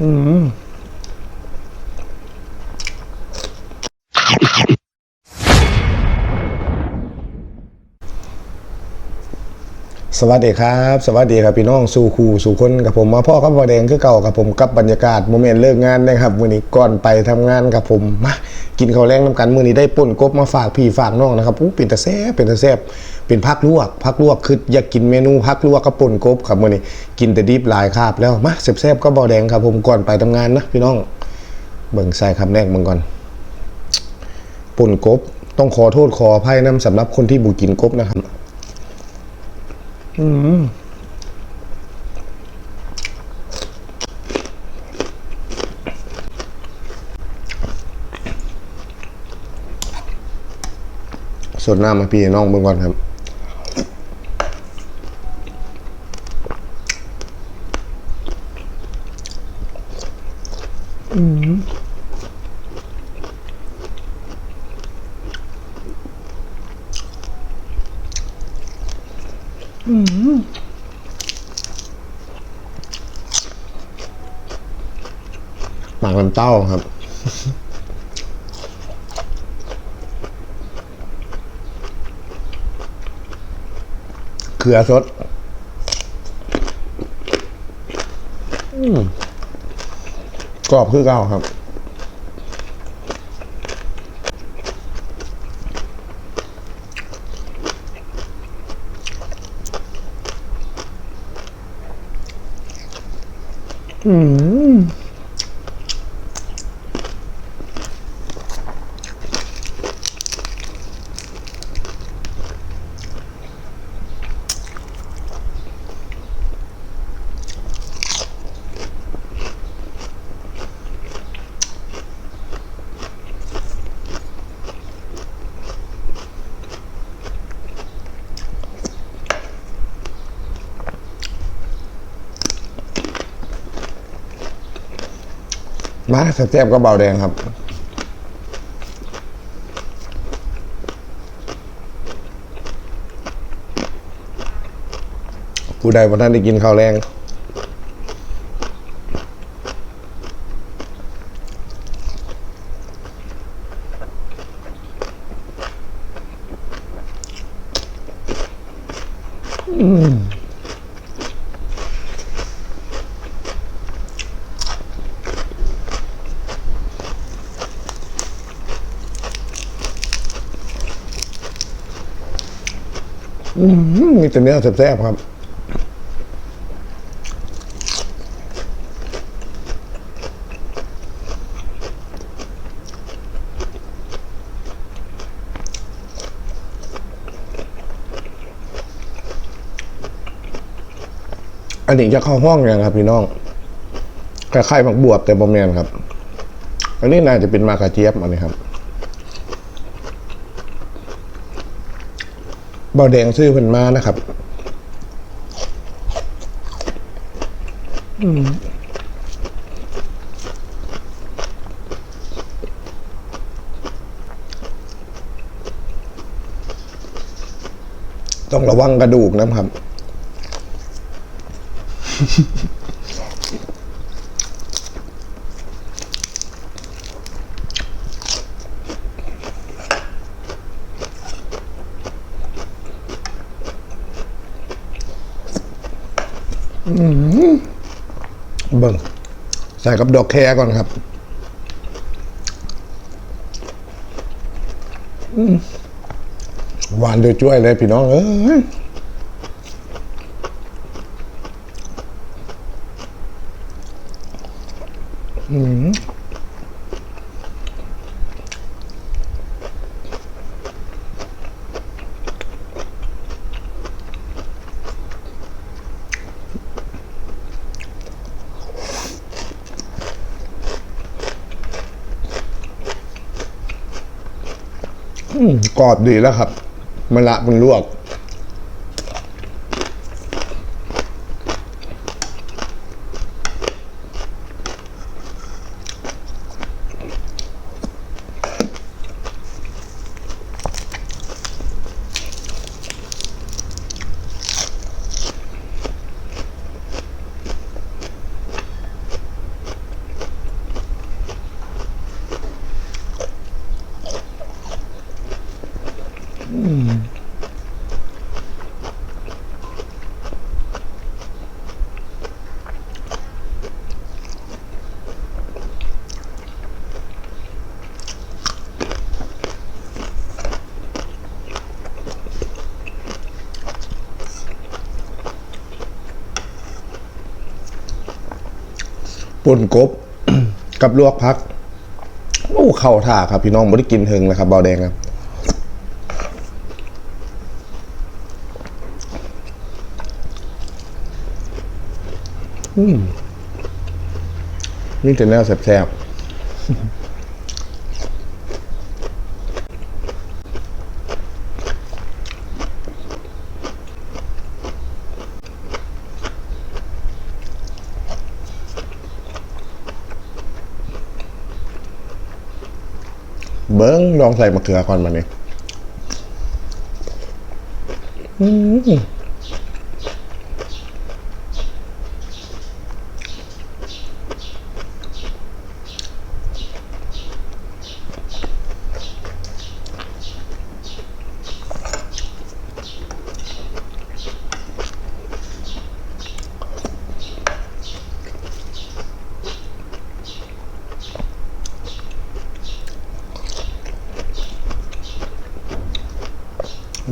อื สวัสดีครับ สวัสดีครับพี่น้องสู่ครูสู่คนกับผมมาพ่อครับบอแดงคือเก่ากับผมกับบรรยากาศโมเมนต์เลิกงานนะครับมื้อนี้ก่อนไปทำงานกับผมมากินข้าวแรงน้ำกันมื้อนี้ได้ป่นกบมาฝากพี่ฝากน้องนะครับอู้เป็นตะแซ่บเป็นตะแซ่บเป็นพักลวกพักลวกคืออยากกินเมนูพักลวกกับป่นกบครับมื้อนี้กินแต่ดิบหลายคาบแล้วมาแซ่บๆก็บอแดงครับผมก่อนไปทำงานนะพี่น้องเบิ่งใส่คำแรกเบิ่งก่อนป่นกบต้องขอโทษขออภัยน้ำสำหรับคนที่บุกินกบนะครับ อืมสดน้ำมาพี่น้องเบิ่งก่อนครับหมักน้ำ เต้าครับเขือสดกรอบคือเก่าครับ มาแซ่บๆก็เบาแดงครับผู้ใดวันนั้นได้กินข้าวแรงอื มีแต่เนื้อแซ่บๆครับอันนี้จะเข้าห้องยังครับพี่น้องคล้ายๆผักบวบแต่บะเมียนครับ อันนี้น่าจะเป็นมากระเจี๊ยบอันนี้ครับ เบาแดงซื้อเพิ่นมานะครับต้องระวังกระดูกนะครับ เบิ่งใส่กับดอกแครก่อนครับหวานโดยจ้วยเลยพี่น้องเอ้ยอืม กรอบดีแล้วครับมะละมันลวก ปนกบ กับลวกพักอู้เข่าท่าครับพี่น้องไม่ได้กินเฮงนะครับเบาแดงครับ อืมนี่จะแนวแซ่บเบิ้งลองใส่มะเขือก่อนมาเนี่ยอืม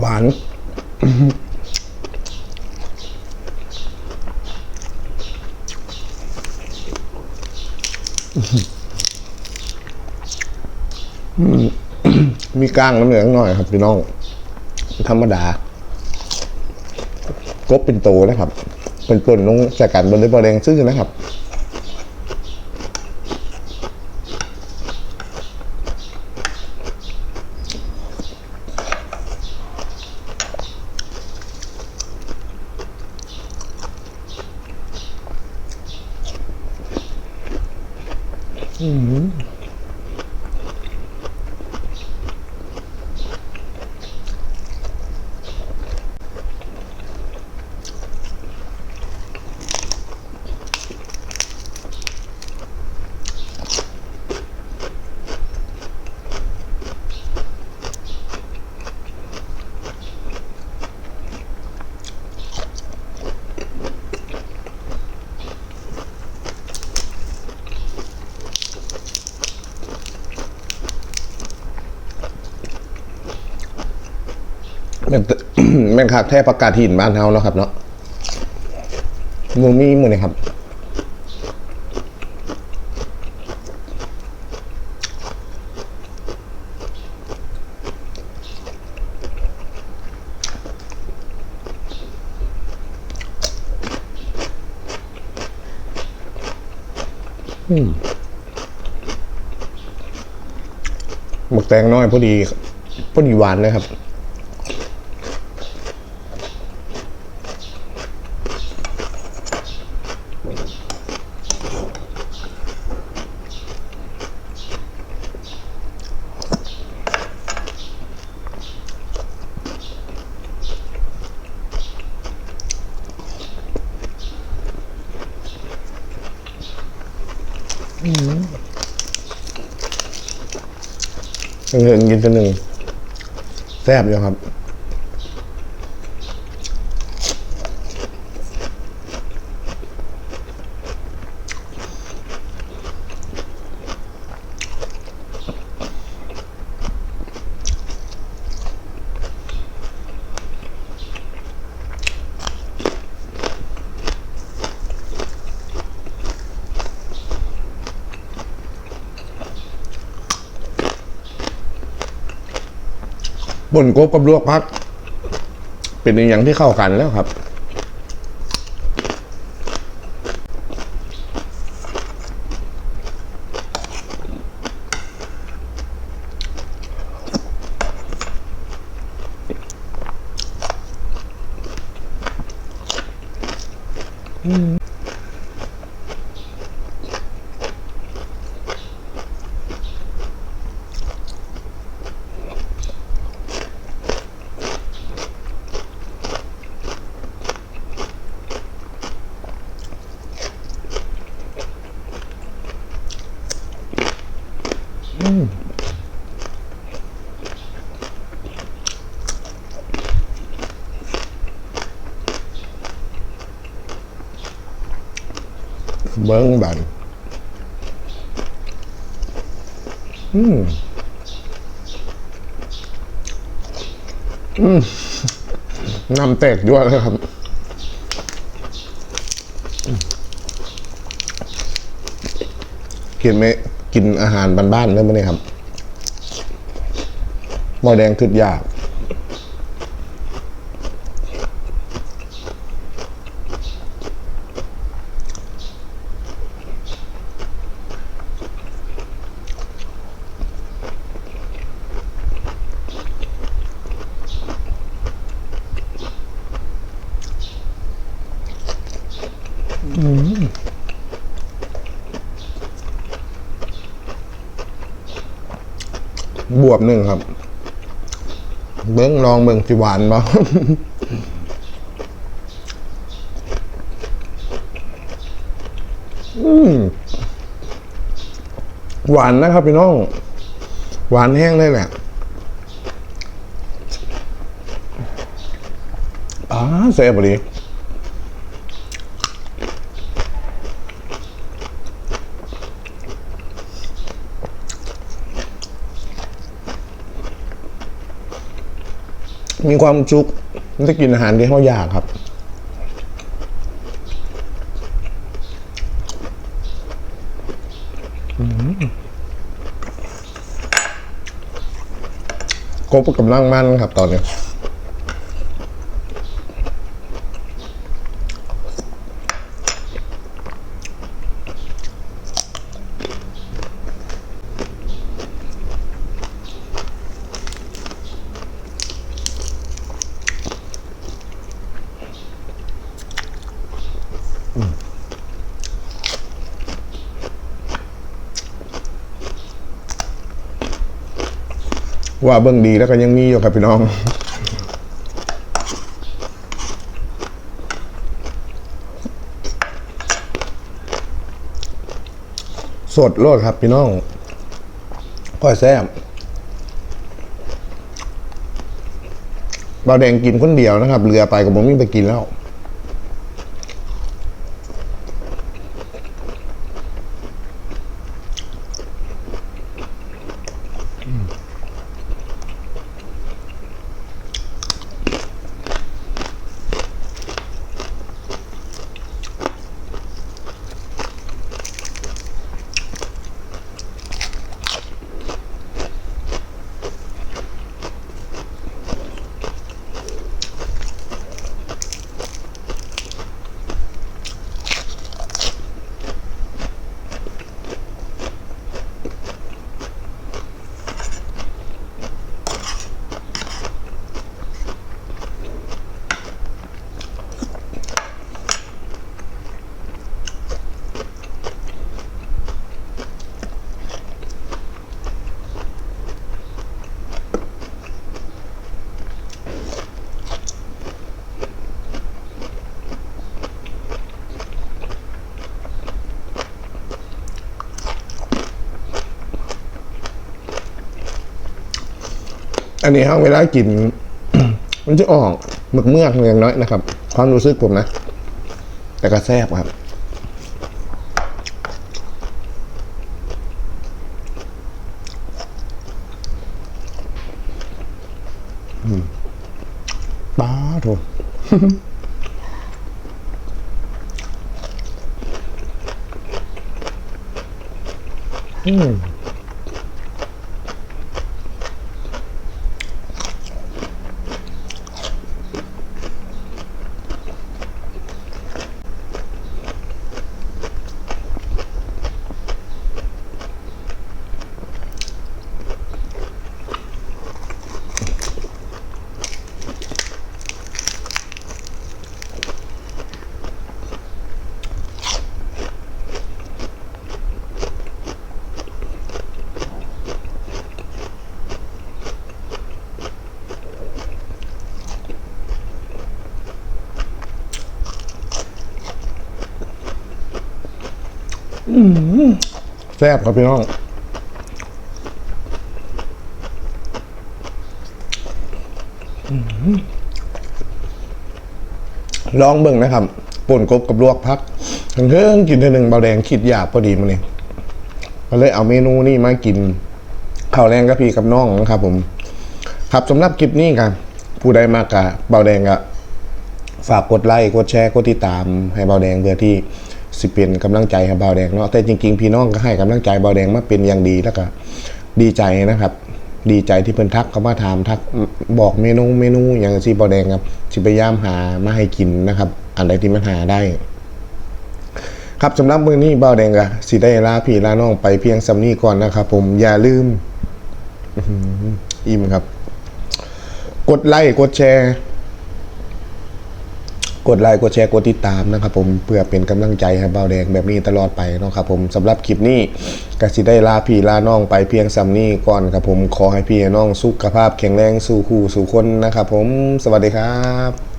หวาน มีก้างน้ำเหลืองหน่อยครับพี่น้อง ธรรมดากบเป็นโตนะครับ เป็นป่นลงจากกันบนเรือบอแดงซื่อนะครับ 嗯 แม่นแม่นคักแท้ประกาศหินบ้านเฮาเนาะครับเนาะมูมีมือนี่ครับอืมหมกแตงน้อยพอดีพอดีหวานเลยครับ เงินกินตัวหนึ่งแซ่บอยู่ครับ บนกบกับลวกพัก เป็นอย่างที่เข้ากันแล้วครับ อือ เบิ้งบันอืมอืมน้ำแตกด้วยเลยครับกินไม่กินอาหารบ้านๆแล้วมั้เนี่ยครับบอแดงคืดยาก บ วบหนึ่งครับ เบิ้งลองเบิ้งสิหวานบ่หวานนะครับพี่น้อง หวานแห้งเลยแหละอ่าเสียบดี มีความจุกได้กินอาหารที่เขาอยากครับครบกำลังมั่นครับตอนนี้ ว่าเบื้องดีแล้วก็ยังมีอยู่ครับพี่น้อง สดโลดครับพี่น้องก้อยแซ่บเบาแดงกินคนเดียวนะครับ เรือไปกับผมมิ่งไปกินแล้ว อันนี้ครับเวลากิน มันจะออกเมือกเมือกๆอย่างน้อยนะครับ ความรู้สึกผมนะ แต่ก็แซ่บครับป้าโถอืม แซ่บครับพี่น้องลองเบิ่งนะครับป่นกบกับลวกพักทั้งเทิงกินเท่หนึ่งเบาแดงคิดยากพอดีมาเนี่ยก็เลยเอาเมนูนี้มากินข้าวแรงกับพี่กับน้องนะครับ ผม ครับสำหรับคลิปนี้ครับผู้ใดมากกะเบาแดงก็ฝากกดไลค์กดแชร์กดติดตามให้เบาแดงเพื่อที่ สิเป็นกำลังใจให้เบาวแดงเนาะแต่จริง ๆ พี่น้องก็ให้กำลังใจเบาวแดงมาเป็นอย่างดีแล้วก็ดีใจนะครับ ดีใจที่เพิ่นทักเข้ามาถามทักบอกเมนูเมนูอย่างที่เบาวแดงครับสิพยายามหามาให้กินนะครับ อันใดที่มันหาได้ ครับสำหรับมื้อนี้เบาวแดงก็สิได้ลาพี่ลาน้องไปเพียงสำนี้ก่อนนะครับ ผมอย่าลืมอิ่มครับ กดไลค์กดแชร์ กดไลค์กดแชร์กดติดตามนะครับผมเพื่อเป็นกำลังใจให้เบาแดงแบบนี้ตลอดไปนะครับผมสำหรับคลิปนี้ก็สิได้ลาพี่ลาน้องไปเพียงซ้ำนี้ก่อนครับผมขอให้พี่น้องสุขภาพแข็งแรงสู่คู่สู่คนนะครับผมสวัสดีครับ